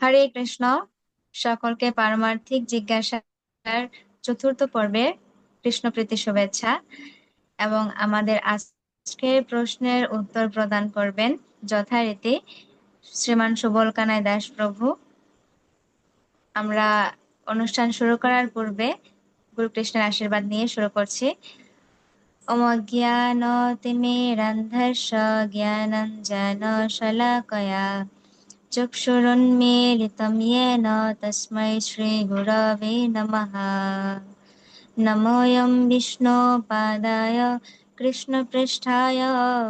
হরে কৃষ্ণ। সকলকে পারমার্থিক জিজ্ঞাসার চতুর্থ পর্বে কৃষ্ণ প্রীতি শুভেচ্ছা। এবং আমাদের আজকের প্রশ্নের উত্তর প্রদান করবেন যথারীতি শ্রীমান সুবল কানাই দাস প্রভু আমরা অনুষ্ঠান শুরু করার পূর্বে গুরু কৃষ্ণের আশীর্বাদ নিয়ে শুরু করছি। অমজ্ঞানতিমিরন্ধর্ষ জ্ঞানঞ্জন শলাকয়া चक्षुरुन्मीलितं येन तस्मै श्रीगुरवे नमः। नमोऽयं विष्णुपादाय कृष्णपृष्ठाय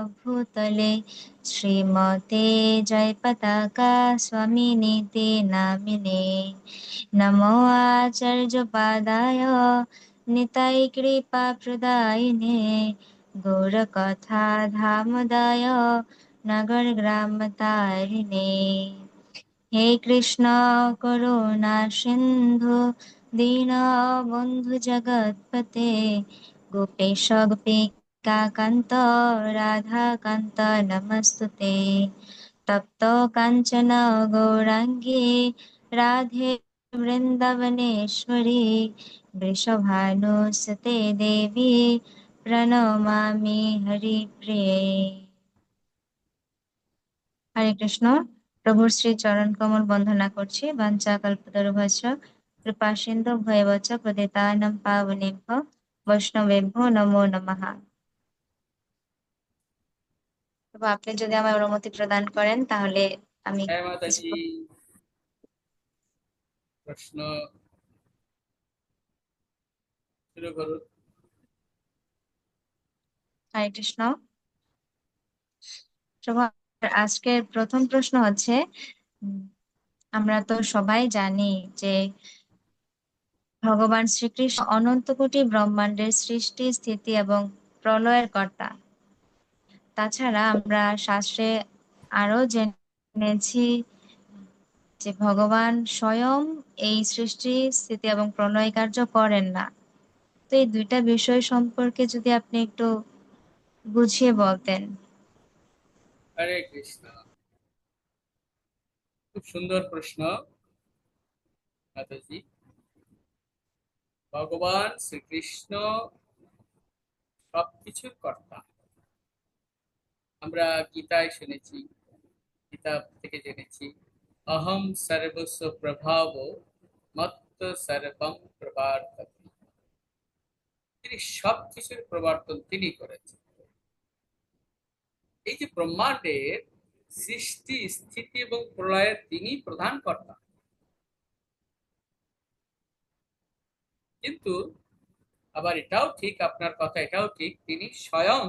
भूतले। श्रीमते जयपताका स्वामिनीति नामिने। नमो आचार्यपादाय निताय कृपाप्रदायिने। गौरकथा নগর গ্রাম তারিণে হে কৃষ্ণ করুণা সিন্ধু দীন বন্ধু জগৎপতে গোপেশ গোপিকা কান্ত রাধা কান্ত নমস্তুতে তপ্ত কাঞ্চন গৌরাঙ্গী রাধে বৃন্দাবনেশ্বরী বৃষভানুসতে দেবী প্রণমামি হরিপ্রিয়ে হরে কৃষ্ণ। প্রভুর শ্রী চরণ কমল বন্দনা করছি। বাঞ্চা কল্পতরুভস্য কৃপা সিন্ধু ভয়বচ প্রদিতানম পাবনেভ্য। বৈষ্ণবেভ্য নমো নমঃ। আপনি যদি আমার অনুমতি প্রদান করেন তাহলে আমি হ্যাঁ প্রশ্ন শুরু করুন। হরে কৃষ্ণ। প্রভু আজকের প্রথম প্রশ্ন হচ্ছে আমরা তো সবাই জানি যে ভগবান শ্রীকৃষ্ণ অনন্ত কোটি ব্রহ্মাণ্ডের সৃষ্টি, স্থিতি এবং প্রলয়ের কর্তা। তাছাড়া আমরা শাস্ত্রে আরও জেনেছি যে ভগবান স্বয়ং এই সৃষ্টি, স্থিতি এবং প্রলয় কার্য করেন না। তো এই দুইটা বিষয় সম্পর্কে যদি আপনি একটু বুঝিয়ে বলতেন। হরে কৃষ্ণ। খুব সুন্দর প্রশ্ন, মাতাজি। ভগবান শ্রীকৃষ্ণ সবকিছুর কর্তা। আমরা গীতায় শুনেছি কিতাব থেকে জেনেছি, অহম সর্বস্ব প্রভাব মত্ত সর্বম প্রবর্তন তিনি সবকিছুর প্রবর্তন তিনি করেছেন। এই যে ব্রহ্মাণ্ডের সৃষ্টি, স্থিতি এবং প্রলয়ের তিনি প্রধান কর্তা। কিন্তু আবার এটাও ঠিক, আপনার কথা এটাও ঠিক, তিনি স্বয়ং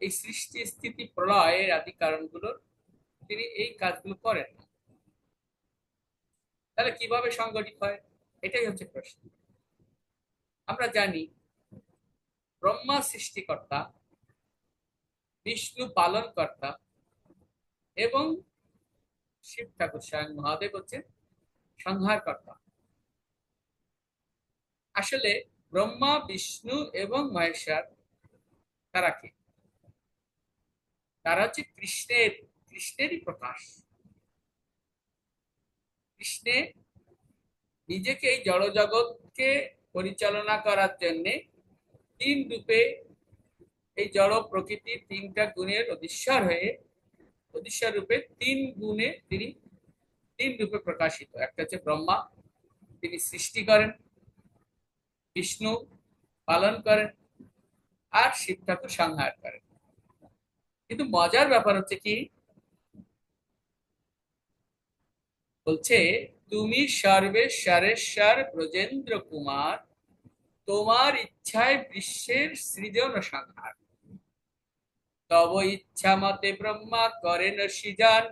এই সৃষ্টি, স্থিতি, প্রলয়ের আদি কারণগুলোর তিনি এই কাজগুলো করেন তাহলে কীভাবে সংগঠিত হয়? এটাই হচ্ছে প্রশ্ন। আমরা জানি, ব্রহ্মা সৃষ্টিকর্তা বিষ্ণু পালন কর্তা এবং শিব ঠাকুর স্বয়ং মহাদেব হচ্ছে সংহার কর্তা আসলে ব্রহ্মা, বিষ্ণু এবং মহেশ্বর তারা কি? তারা হচ্ছে কৃষ্ণের, কৃষ্ণেরই প্রকাশ। কৃষ্ণে নিজেকে এই জড়জগৎকে পরিচালনা করার জন্যে তিন রূপে এই জড় প্রকৃতির তিনটা গুণের অধীশ্বর হয়ে অধীশ্বর রূপে তিন গুণে তিনি তিন রূপে প্রকাশিত। একটা হচ্ছে ব্রহ্মা, তিনি সৃষ্টি করেন, বিষ্ণু পালন করেন আর শিব ঠাকুর সংহার করেন। কিন্তু মজার ব্যাপার হচ্ছে কি? বলছে, তুমি সর্বেশ্বরেশ্বর ব্রজেন্দ্র কুমার, তোমার ইচ্ছায় বিশ্বের সৃজন সংহার। তব ইচ্ছা মতে ব্রহ্মা করেন সৃজন।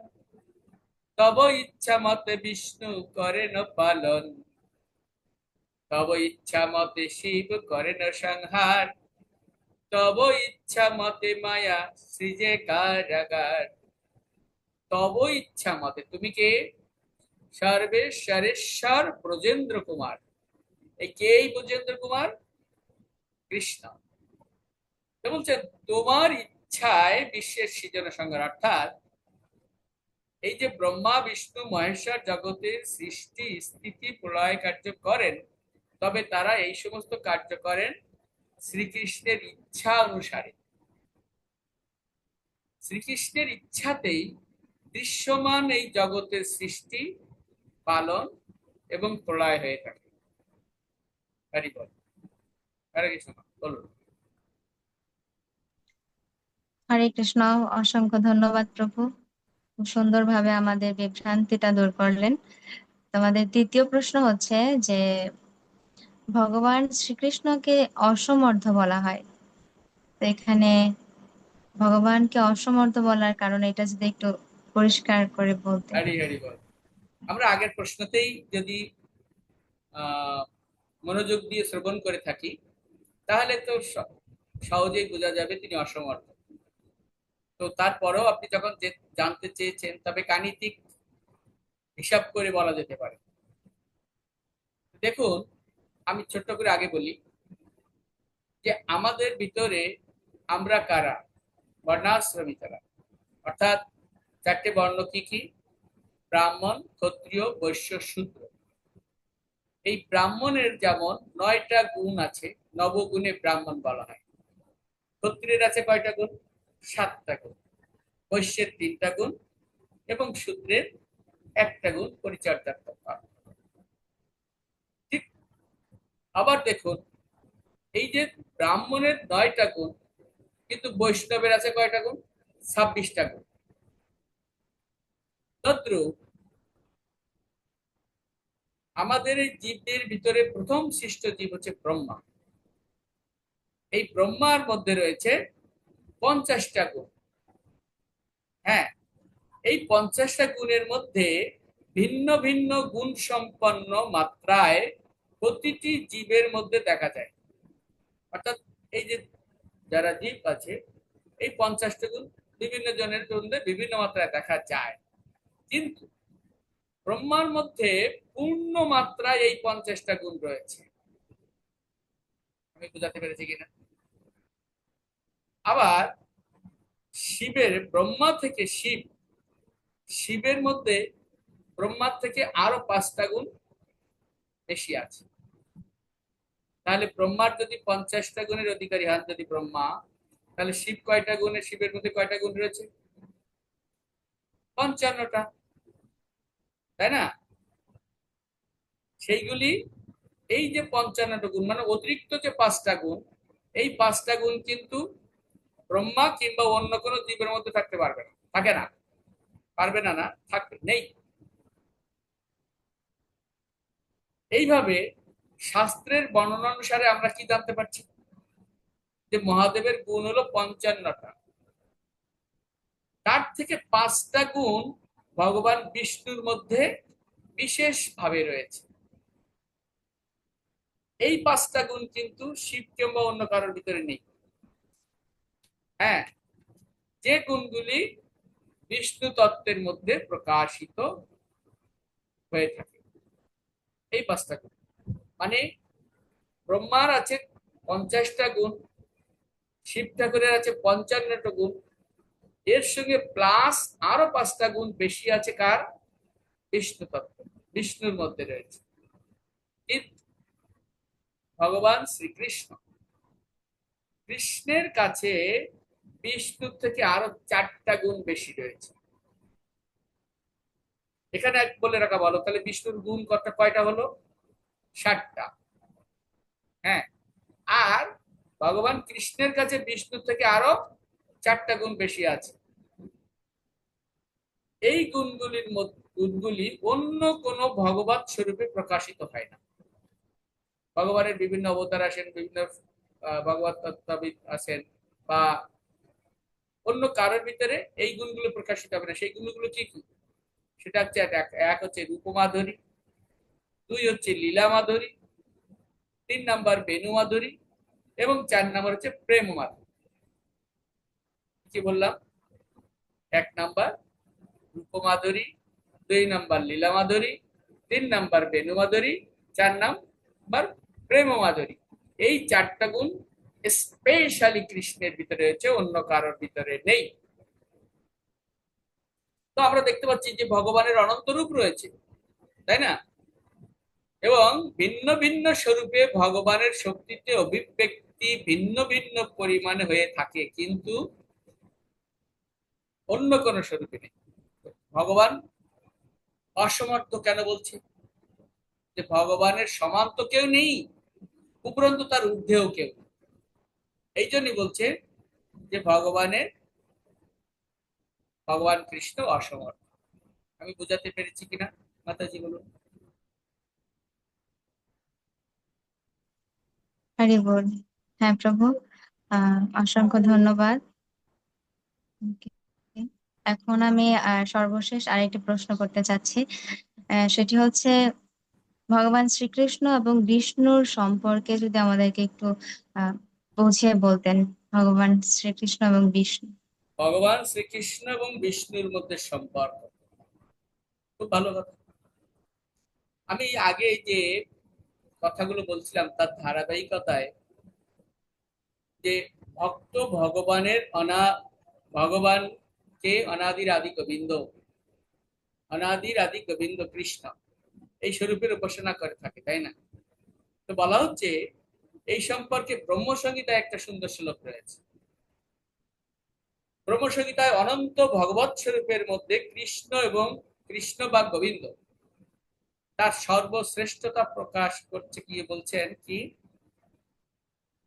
তব ইচ্ছা মতে বিষ্ণু করেন পালন। তব ইচ্ছা মতে শিব করেন সংহার। তব ইচ্ছা মতে মায়া সৃজে কারাগার। তব ইচ্ছা মতে, তুমি কে? সর্বেশ্বরেশ্বর ব্রজেন্দ্র কুমার। এই কে এই ব্রজেন্দ্র কুমার? কৃষ্ণ। বলছে তোমার ইচ্ছায় বিশ্বের সৃজন সংগ্রহ অর্থাৎ এই যে ব্রহ্মা, বিষ্ণু, মহেশ্বর জগতের সৃষ্টি, স্থিতি, প্রলয় কার্য করেন, তবে তারা এই সমস্ত কার্য করেন শ্রীকৃষ্ণের ইচ্ছা অনুসারে। শ্রীকৃষ্ণের ইচ্ছাতেই দৃশ্যমান এই জগতের সৃষ্টি, পালন এবং প্রলয় হয়ে থাকে। বলুন। হরে কৃষ্ণ, অসংখ্য ধন্যবাদ প্রভু। সুন্দরভাবে আমাদের বিভ্রান্তিটা দূর করলেন। তোমাদের তৃতীয় প্রশ্ন হচ্ছে যে, ভগবান শ্রীকৃষ্ণকে অসমর্থ বলা হয়। তো এখানে ভগবানকে অসমর্থ বলার কারণ এটা যদি একটু পরিষ্কার করে বলতে। আমরা আগের প্রশ্নতেই যদি মনোযোগ দিয়ে শ্রবণ করে থাকি, তাহলে তো সহজেই বোঝা যাবে তিনি অসমর্থ। তো তারপরেও আপনি যখন জানতে চেয়েছেন, তবে গাণিতিক হিসাব করে বলা যেতে পারে। দেখুন, আমি ছোট্ট করে আগে বলি যে আমাদের ভিতরে আমরা কারা? বর্ণাশ্রমিতারা অর্থাৎ চারটে বর্ণ কি কি? ব্রাহ্মণ, ক্ষত্রিয়, বৈশ্য, শূদ্র। এই ব্রাহ্মণের যেমন নয়টা গুণ আছে, নবগুণে ব্রাহ্মণ বলা হয়। ক্ষত্রিয়ের আছে কয়টা গুণ? সাতটা গুণ। বৈশ্যের তিনটা গুণ এবং শূদ্রের একটা গুণ পরিচর্যার তফাৎ। ঠিক? আবার দেখুন, এই যে ব্রাহ্মণের নয়টা গুণ, কিন্তু বৈষ্ণবের আছে কয়টা গুণ? ছাব্বিশটা গুণ। তদ্রূপ আমাদের এই জীবদের ভিতরে প্রথম সৃষ্ট জীব হচ্ছে ব্রহ্মা। এই ব্রহ্মার মধ্যে রয়েছে পঞ্চাশটা গুণ। হ্যাঁ এই পঞ্চাশটা গুণের মধ্যে ভিন্ন ভিন্ন গুণ সম্পন্ন মাত্রায় প্রতিটি জীবের মধ্যে দেখা যায়। অর্থাৎ এই যে যারা জীব আছে, এই পঞ্চাশটা গুণ বিভিন্ন জনের মধ্যে বিভিন্ন মাত্রায় দেখা যায়। কিন্তু ব্রহ্মার মধ্যে পূর্ণ মাত্রায় এই পঞ্চাশটা গুণ রয়েছে। আমি বুঝাতে পেরেছি কিনা? আবার শিবের ব্রহ্মা থেকে শিব, শিবের মধ্যে ব্রহ্মার থেকে আরও পাঁচটা গুণ বেশি আছে। তাহলে ব্রহ্মার যদি পঞ্চাশটা গুণের অধিকারী হন যদি ব্রহ্মা, তাহলে শিব কয়টা গুণে, শিবের মধ্যে কয়টা গুণ রয়েছে? পঞ্চান্নটা। তাই না? সেইগুলি, এই যে পঞ্চান্নটা গুণ মানে অতিরিক্ত যে পাঁচটা গুণ, এই পাঁচটা গুণ কিন্তু ব্রহ্মা কিংবা অন্য কোনো জীবের মধ্যে থাকতে পারবে না। থাকে না? পারবে না না? থাকবে? নেই। এইভাবে শাস্ত্রের বর্ণনা অনুসারে আমরা কি জানতে পারছি? যে মহাদেবের গুণ হলো পঞ্চান্নটা। তার থেকে পাঁচটা গুণ ভগবান বিষ্ণুর মধ্যে বিশেষ ভাবে রয়েছে। এই পাঁচটা গুণ কিন্তু শিব কিংবা অন্য কারোর ভিতরে নেই। হ্যাঁ যে গুণগুলি বিষ্ণু তত্ত্বের মধ্যে প্রকাশিত হয়ে থাকে। এই পাঁচটা গুণ। মানে ব্রহ্মার আছে পঞ্চাশটা গুণ, শিব ঠাকুরের আছে পঞ্চান্নটা গুণ। এর সঙ্গে প্লাস আরও পাঁচটা গুণ বেশি আছে কার? বিষ্ণু তত্ত্ব। বিষ্ণুর মধ্যে রয়েছে। ভগবান শ্রীকৃষ্ণ। কৃষ্ণের কাছে বিষ্ণুর থেকে আরও চারটা গুণ বেশি রয়েছে। এখানে বলে রাখা ভালো, তাহলে বিষ্ণুর গুণ কত, কয়টা হলো? ষাটটা। হ্যাঁ আর ভগবান কৃষ্ণের কাছে বিষ্ণুর থেকে আরও চারটা গুণ বেশি আছে। এই গুণগুলির গুণগুলি অন্য কোন ভগবত স্বরূপে প্রকাশিত হয় না। ভগবানের বিভিন্ন অবতার আসেন, বিভিন্ন ভগবত তত্ত্ববিদ আছেন বা অন্য কারোর ভিতরে এই গুণগুলো প্রকাশিত হবে না। সেই গুণগুলো কি কি? সেটা হচ্ছে এক হচ্ছে রূপমাধুরী, দুই হচ্ছে লীলা মাধুরী তিন নাম্বার বেনু মাধুরী এবং চার নাম্বার হচ্ছে প্রেম মাধুরী কি বললাম? এক নাম্বার রূপমাধুরী, দুই নাম্বার লীলা মাধুরী তিন নাম্বার বেনু মাধুরী চার নাম্বার প্রেম মাধুরী এই চারটা গুণ স্পেশালি কৃষ্ণের ভিতরে রয়েছে, অন্য কারোর ভিতরে নেই। তো আমরা দেখতে পাচ্ছি যে ভগবানের অনন্ত রূপ রয়েছে, তাই না? এবং ভিন্ন ভিন্ন স্বরূপে ভগবানের শক্তিতে অভিব্যক্তি ভিন্ন ভিন্ন পরিমাণে হয়ে থাকে, কিন্তু অন্য কোন স্বরূপে নেই। ভগবান অসমর্থ কেন বলছে? যে ভগবানের সমান তো কেউ নেই, উপরন্তু তার ঊর্ধ্বেও কেউ। এই জন্যই বলছে যে ভগবানের, ভগবান কৃষ্ণ অসমর্থ। আমি বোঝাতে পেরেছি কিনা? মাতাজি, বলুন। হ্যাঁ প্রভু। অসংখ্য ধন্যবাদ। এখন আমি সর্বশেষ আরেকটি প্রশ্ন করতে চাচ্ছি। সেটি হচ্ছে, ভগবান শ্রীকৃষ্ণ এবং বিষ্ণুর সম্পর্কে যদি আমাদেরকে একটু আহ বুঝিয়ে বলতেন ভগবান শ্রীকৃষ্ণ এবং বিষ্ণু। ভগবান শ্রীকৃষ্ণ এবং বিষ্ণুর মধ্যে সম্পর্ক। খুব ভালো কথা। আমি আগে যে কথাগুলো বলছিলাম, তার ধারাবাহিকতায় যে ভক্ত ভগবানের অনা, ভগবানকে অনাদির আদি গোবিন্দ অনাদির আদি গোবিন্দ কৃষ্ণ, এই স্বরূপের উপাসনা করে থাকে, তাই না? তো বলা হচ্ছে এই সম্পর্কে ব্রহ্মসংগীতায় একটা সুন্দর শ্লোক রয়েছে। ব্রহ্মসংগীতায় অনন্ত ভগবত স্বরূপের মধ্যে কৃষ্ণ এবং কৃষ্ণ বা গোবিন্দ, তার সর্বশ্রেষ্ঠতা প্রকাশ করছে কি বলছেন কি?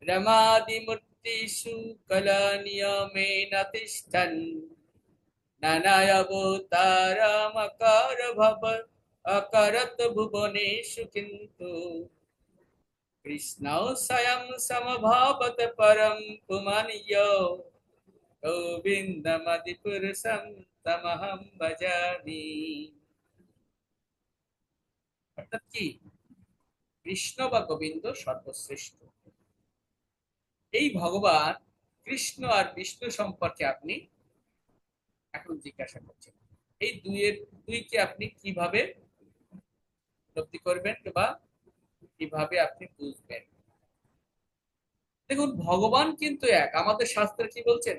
রমাদিমূর্তিষু কলা নিয়মেন তিষ্ঠন নানায়বতারামকার ভব অকরত ভুবনেষু কিন্তু কৃষ্ণ স্বয়ং সমভাবত পরম পুমানীয়। গোবিন্দমদিপুরুষম তমহম ভজামি। অর্থাৎ কি? কৃষ্ণ বা গোবিন্দ সর্বশ্রেষ্ঠ। এই ভগবান কৃষ্ণ আর বিষ্ণু সম্পর্কে আপনি এখন জিজ্ঞাসা করছেন। এই দুইয়ের, দুইকে আপনি কীভাবে উপলব্ধি করবেন বা কীভাবে আপনি বুঝবেন? দেখুন, ভগবান কিন্তু এক। আমাদের শাস্ত্রে কি বলছেন?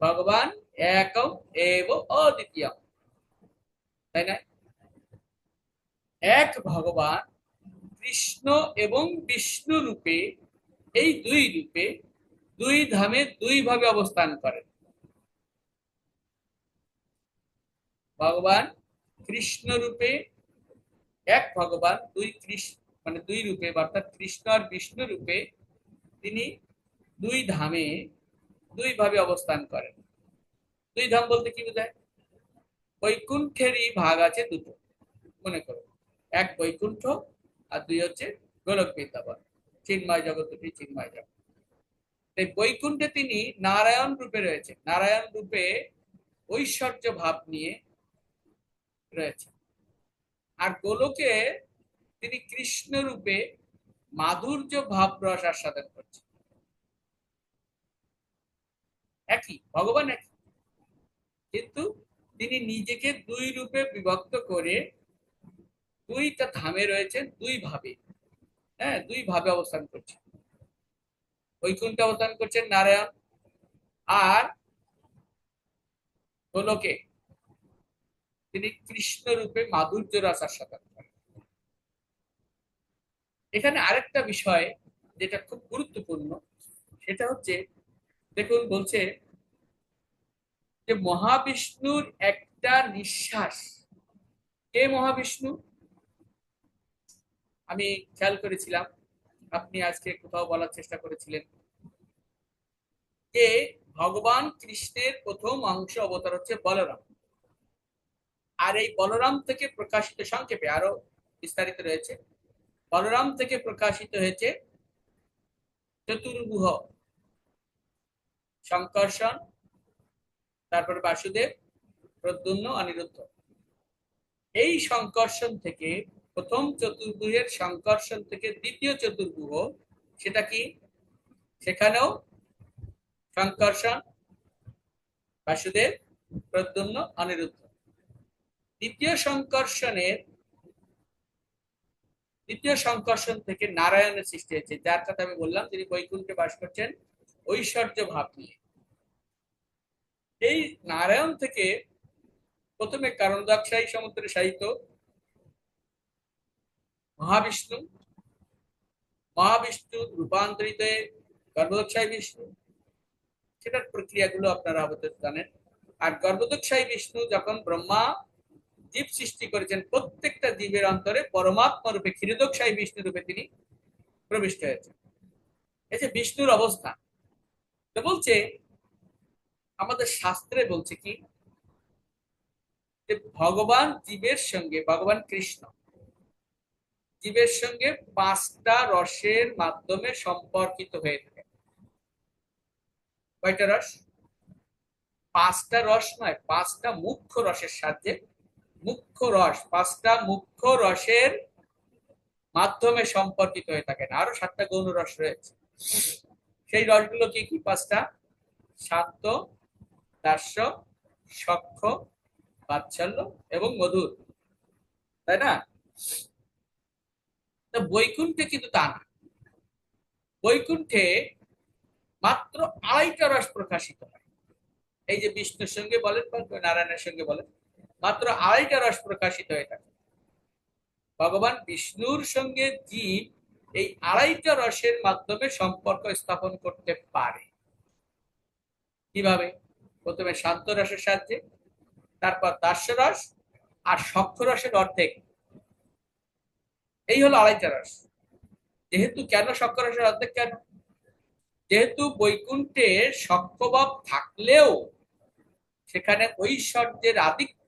ভগবান একম এব অদ্বিতীয় তাই না? এক ভগবান কৃষ্ণ এবং বিষ্ণু রূপে, এই দুই রূপে, দুই ধামে দুই ভাবে অবস্থান করেন। ভগবান কৃষ্ণ রূপে এক ভগবান দুই কৃষ্ণ মানে দুই রূপে, অর্থাৎ কৃষ্ণ আর বিষ্ণু রূপে তিনি দুই ধামে দুই ভাবে অবস্থান করেন। দুই ধাম বলতে কি বোঝায়? বৈকুণ্ঠেরই ভাগ আছে দুটো, মনে করো। এক বৈকুণ্ঠ আর দুই হচ্ছে গোলক বৃন্দাবন, চিন্ময় জগৎ দুটি চিন্ময় জগৎ। এই বৈকুণ্ঠে তিনি নারায়ণ রূপে রয়েছে নারায়ণ রূপে ঐশ্বর্য ভাব নিয়ে রয়েছে আর গোলকে তিনি কৃষ্ণ রূপে মাধুর্য ভাব রস আস্বাদন করছে একই, ভগবান একই। কিন্তু তিনি নিজেকে দুই রূপে বিভক্ত করে দুইটা ধামে রয়েছেন, দুই ভাবে। হ্যাঁ দুই ভাবে অবস্থান করছেন। বৈকুণ্ঠে অবস্থান করছেন নারায়ণ আর গোলকে তিনি কৃষ্ণ রূপে মাধুর্য রস আস্বাদন এখানে আরেকটা বিষয় যেটা খুব গুরুত্বপূর্ণ, সেটা হচ্ছে, দেখুন, বলছে যে মহাবিষ্ণুর একটা নিঃশ্বাস। কে মহাবিষ্ণু? আমি খেয়াল করেছিলাম, আপনি আজকে কোথাও বলার চেষ্টা করেছিলেন। যে ভগবান কৃষ্ণের প্রথম অংশ অবতার হচ্ছে বলরাম। আর এই বলরাম থেকে প্রকাশিত সংক্ষেপে আরও বিস্তারিত রয়েছে। বলরাম থেকে প্রকাশিত হয়েছে চতুর্ভুহ সংকর্ষণ তারপর বাসুদেব, প্রদ্যুম্ন, অনিরুদ্ধ। এই সংকর্ষণ থেকে প্রথম চতুর্ভুহের সংকর্ষণ থেকে দ্বিতীয় চতুর্ভুহ সেটা কি? সেখানেও সংকর্ষণ বাসুদেব, প্রদ্যুম্ন, অনিরুদ্ধ। দ্বিতীয় সংকর্ষণের, দ্বিতীয় সংকর্ষণ থেকে নারায়ণের সৃষ্টি হয়েছে। যার কথা আমি বললাম তিনি বৈকুণ্ঠে বাস করছেন, ঐশ্বর্য ভাব নিয়ে। এই নারায়ণ থেকে প্রথমে কারণদাক্ষায়ী সমুদ্রে সাহিত্য মহাবিষ্ণু মহাবিষ্ণু রূপান্তরিত হয়ে বিষ্ণু। সেটার প্রক্রিয়াগুলো আপনারা অবশ্যই জানেন। আর গর্ভদক্ষায়ী বিষ্ণু যখন ব্রহ্মা জীব সৃষ্টি করেছেন প্রত্যেকটা জীবের অন্তরে পরমাত্মা রূপে ক্ষীরদক্ষায়ী বিষ্ণু রূপে তিনি প্রবিষ্ট হয়েছেন। এই যে বিষ্ণুর অবস্থান তো বলছে, আমাদের শাস্ত্রে বলছে কি, যে ভগবান জীবের সঙ্গে, ভগবান কৃষ্ণ, জীবের সঙ্গে পাঁচটা রসের মাধ্যমে সম্পর্কিত হয়ে থাকে। কয়টা রস? পাঁচটা রস নয়, পাঁচটা মুখ্য রসের সাহায্যে মুখ্য রস, পাঁচটা মুখ্য রসের মাধ্যমে সম্পর্কিত হয়ে থাকেন আরও সাতটা গৌণ রস রয়েছে। সেই রসগুলো কি কি? পাঁচটা। শান্ত দাস্য, সক্ষ, বাৎসল্য এবং মধুর। তাই না? বৈকুণ্ঠে কিন্তু তা না। বৈকুণ্ঠে মাত্র আড়াইটা রস প্রকাশিত হয়। এই যে বিষ্ণুর সঙ্গে বলেন বা নারায়ণের সঙ্গে বলেন মাত্র আড়াইটা রস প্রকাশিত হয়ে থাকে। ভগবান বিষ্ণুর সঙ্গে জীব এই আড়াইটা রসের মাধ্যমে সম্পর্ক স্থাপন করতে পারে। কীভাবে? প্রথমে শান্ত রসের সাহায্যে, তারপর দাস্য রস আর রসের অর্ধেক। এই হলো আড়াইটা রস। যেহেতু কেন রসের অর্ধেক কেন? যেহেতু বৈকুণ্ঠে সক্ষভাব থাকলেও সেখানে ঐশ্বর্যের আধিক্য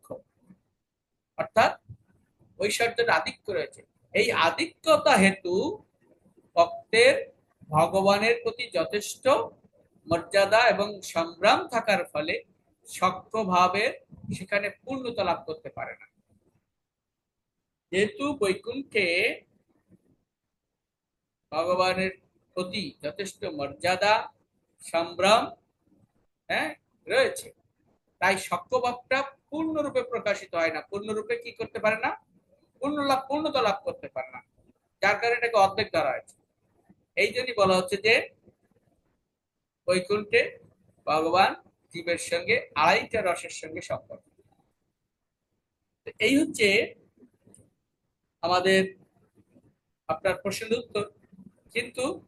অর্থাৎ ঐশ্বর্যের আধিক্য রয়েছে। এই আধিক্যতা হেতু ভক্তের ভগবানের প্রতি যথেষ্ট মর্যাদা এবং সংগ্রাম থাকার ফলে সক্ষভাবে সেখানে পূর্ণতা লাভ করতে পারে না। যেহেতু বৈকুণ্ঠে ভগবানের প্রতি যথেষ্ট মর্যাদা সম্ভ্রম হ্যাঁ রয়েছে, তাই সক্ষভাবটা পূর্ণরূপে প্রকাশিত হয় না। পূর্ণরূপে কি করতে পারে না? পূর্ণ লাভ, পূর্ণতা লাভ করতে পারে না। যার কারণে এটাকে অর্ধেক ধরা হয়েছে। এই জন্যই বলা হচ্ছে যে, বৈকুণ্ঠে ভগবান জীবের সঙ্গে, আড়াইটা রসের সঙ্গে সম্পর্ক। এই হচ্ছে আমাদের আপনার প্রশ্নের উত্তর। কিন্তু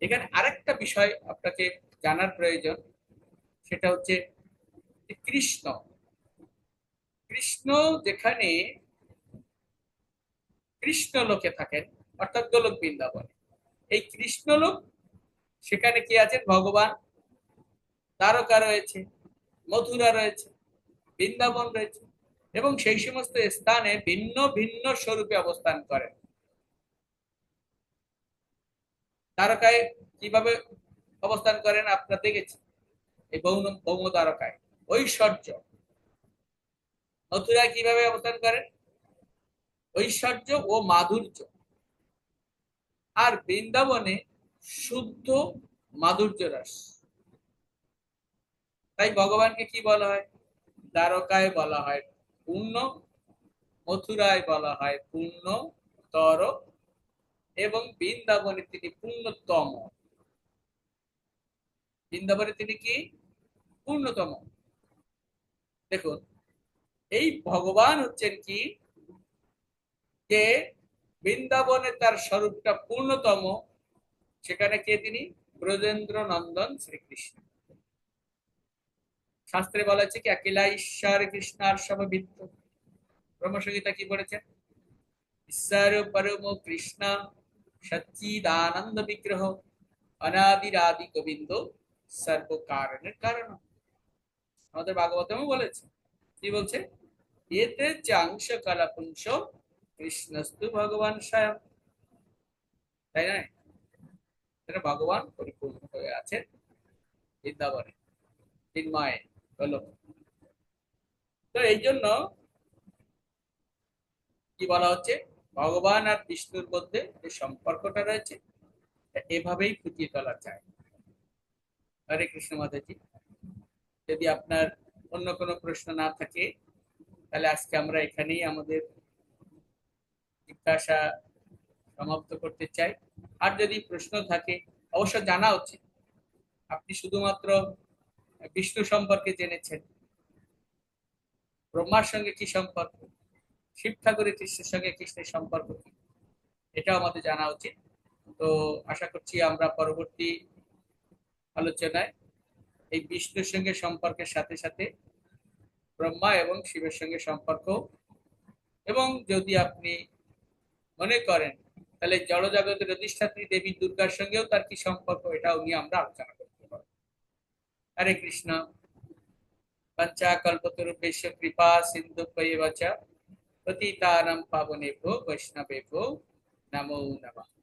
এখানে আরেকটা বিষয় আপনাকে জানার প্রয়োজন, সেটা হচ্ছে কৃষ্ণ কৃষ্ণ যেখানে কৃষ্ণ লোকে থাকেন, অর্থাৎ গোলক বৃন্দাবনে। এই কৃষ্ণলোক সেখানে কি আছেন? ভগবান। তারকা রয়েছে, মথুরা রয়েছে, বৃন্দাবন রয়েছে এবং সেই সমস্ত স্থানে ভিন্ন ভিন্ন স্বরূপে অবস্থান করেন। তারকায় কীভাবে অবস্থান করেন? আপনারা দেখেছেন। এই বৌন বৌম তারকায় ঐশ্বর্য। মথুরায় কীভাবে অবস্থান করেন ঐশ্বর্য ও মাধুর্য। আর বৃন্দাবনে শুদ্ধ মাধুর্য রস। তাই ভগবানকে কি বলা হয়? দ্বারকায় বলা হয় পূর্ণ, মথুরায় বলা হয় পূর্ণ তর এবং বৃন্দাবনে তিনি পূর্ণতম। বৃন্দাবনে তিনি কি? পূর্ণতম। দেখুন এই ভগবান হচ্ছেন কি? যে বৃন্দাবনে তার স্বরূপটা পূর্ণতম, সেখানে কে তিনি? ব্রজেন্দ্র নন্দন শ্রীকৃষ্ণ। শাস্ত্রে বলা হচ্ছে কি আকিলা ঈশ্বর কৃষ্ণার সমবিত্ত। ব্রহ্মসংগীতা কি বলেছেন? ঈশ্বর পরম কৃষ্ণ সচ্চিদানন্দ বিগ্রহ অনাদিরাদি গোবিন্দ সর্বকারণের কারণ। আমাদের ভাগবতমও বলেছে। কি বলছে? এতে চাংশ কলাপুংশ কৃষ্ণস্তু ভগবান স্বয়ং তাই না? এটা ভগবান পরিপূর্ণ হয়ে আছে বৃন্দাবনে চিন্ময় হলো তো এই জন্য কি বলা হচ্ছে? ভগবান আর বিষ্ণুর মধ্যে যে সম্পর্কটা রয়েছে এভাবেই ফুটিয়ে তোলা যায়। হরে কৃষ্ণ মাতাজি, যদি আপনার অন্য কোনো প্রশ্ন না থাকে তাহলে আজকে আমরা এখানেই আমাদের জিজ্ঞাসা সমাপ্ত করতে চাই। আর যদি প্রশ্ন থাকে, অবশ্য জানা উচিত। আপনি শুধুমাত্র বিষ্ণু সম্পর্কে জেনেছেন। ব্রহ্মার সঙ্গে কি সম্পর্ক? শিব ঠাকুরের কৃষ্ণের সঙ্গে কৃষ্ণের সম্পর্ক কি? এটা আমাদের জানা উচিত। তো আশা করছি আমরা পরবর্তী আলোচনায় এই বিষ্ণুর সঙ্গে সম্পর্কের সাথে সাথে ব্রহ্মা এবং শিবের সঙ্গে সম্পর্ক। এবং যদি আপনি মনে করেন, তাহলে জড়জগতের অধিষ্ঠাত্রী দেবী দুর্গার সঙ্গেও তার কি সম্পর্ক, এটাও নিয়ে আমরা আলোচনা করতে পারব। হরে কৃষ্ণ। পঞ্চাকল্পতরূপেশ কৃপা সিন্ধু পতিতানাম পাবনেভ্যো বৈষ্ণবেভ্যো নমো নমঃ।